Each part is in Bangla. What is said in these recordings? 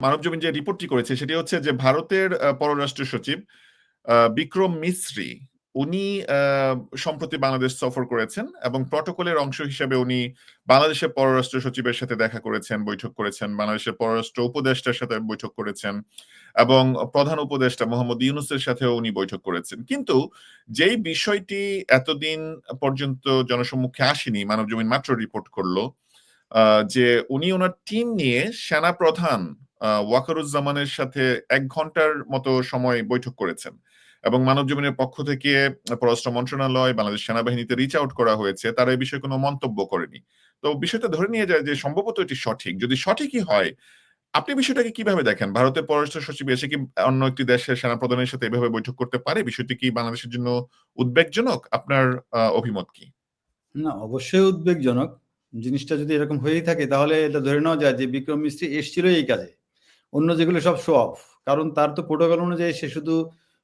মানবজমিন যে রিপোর্টটি করেছে সেটি হচ্ছে যে ভারতের পররাষ্ট্র সচিব বিক্রম মিসরি উনি সম্প্রতি বাংলাদেশ সফর করেছেন এবং প্রটোকলের অংশ হিসেবে উনি বাংলাদেশের পররাষ্ট্র সচিবের সাথে দেখা করেছেন, বৈঠক করেছেন। বাংলাদেশের পররাষ্ট্র উপদেষ্টার সাথে বৈঠক করেছেন এবং প্রধান উপদেষ্টা মোহাম্মদ ইউনুসের সাথেও উনি বৈঠক করেছেন। কিন্তু যেই বিষয়টি এতদিন পর্যন্ত জনসম্মুখে আসেনি, মানবজমিন মাত্র রিপোর্ট করল যে উনি ওনার টিম নিয়ে সেনাপ্রধান আ ওয়াকারুজ্জামানের সাথে এক ঘণ্টার মতো সময় বৈঠক করেছেন। এবং মানব জীবনের পক্ষ থেকে পররাষ্ট্র মন্ত্রণালয়, বাংলাদেশ সেনাবাহিনীতে রিচ আউট করা হয়েছে। তারা এই বিষয়ে কোনো মন্তব্য করেনি। তো বিষয়টা ধরে নিয়ে যায় যে সম্ভবত এটি সঠিক। যদি সঠিকই হয়, আপনি বিষয়টাকে কীভাবে দেখেন? ভারতের পররাষ্ট্র সচিব এসে কি অন্য একটি দেশের সেনাপ্রধানের সাথে এভাবে বৈঠক করতে পারে? বিষয়টি কি বাংলাদেশের জন্য উদ্বেগজনক? আপনার অভিমত কি? না, অবশ্যই উদ্বেগজনক। জিনিসটা যদি এরকম হয়েই থাকে তাহলে এটা ধরে নেওয়া যায় যে বিক্রম মিস্ত্রি এসছিল এই কাজে। অন্য যেগুলো সব শো অফ। কারণ তার তো প্রোটোকল অনুযায়ী সে শুধু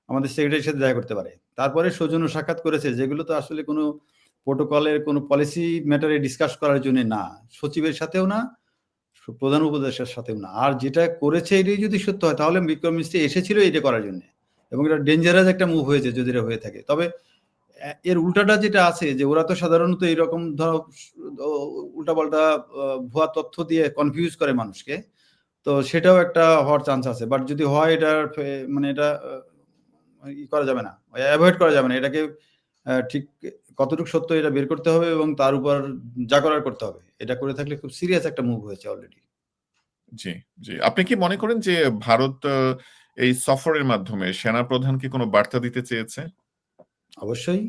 আমাদের সেক্রেটারির সাথে দেখা করতে পারে। তারপরে সৌজন্য সাক্ষাৎ করেছে যেগুলো তো আসলে কোনো প্রোটোকলের কোনো পলিসি ম্যাটারে ডিসকাস করার জন্য না। সচিবের সাথেও না, প্রধান উপদেষ্টার সাথেও না। আর যেটা করেছে এটাই যদি সত্য হয় তাহলে বিক্রম মিস্ত্রি এসেছিল এটা করার জন্য। এবং এটা ডেঞ্জারাস একটা মুভ হয়েছে যদি এটা হয়ে থাকে। তবে এর উল্টাটা যেটা আছে যে ওরা তো সাধারণত এইরকম ধরো উল্টাপাল্টা ভুয়া তথ্য দিয়ে কনফিউজ করে মানুষকে। তো সেটাও একটা হওয়ার চান্স আছে। বাট যদি হয় এটার মানে এটা ই করা যাবে না। অ্যাভয়েড করা যাবে না। এটাকে ঠিক কতটুকু সত্য এটা বের করতে হবে এবং তার উপর যা করার করতে হবে। এটা করে থাকলে খুব সিরিয়াস একটা মুভ হয়েছে অলরেডি। জি, জি। আপনি কি মনে করেন যে ভারত এই সফরের মাধ্যমে সেনাপ্রধানকে কোনো বার্তা দিতে চেয়েছে? অবশ্যই।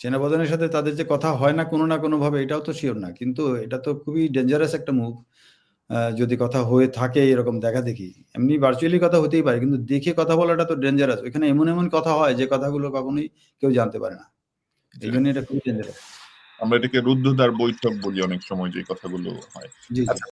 সেনাপ্রধানের সাথে তাদের যে কথা হয় না কোনো না কোনোভাবে এটাও তো শিওর না। কিন্তু এটা তো খুবই ডেঞ্জারাস একটা মুভ। যদি কথা হয়ে থাকে এরকম দেখা দেখি এমনি ভার্চুয়ালি কথা হতেই পারে। কিন্তু দেখে কথা বলাটা তো ডেঞ্জারাস। ওইখানে এমন, এমন কথা হয় যে কথাগুলো কখনোই কেউ জানতে পারে না। এই জন্য এটা খুবই ডেঞ্জারাস। আমরা এটাকে রুদ্ধদ্বার বৈঠক বলি অনেক সময় যে কথাগুলো হয়। আচ্ছা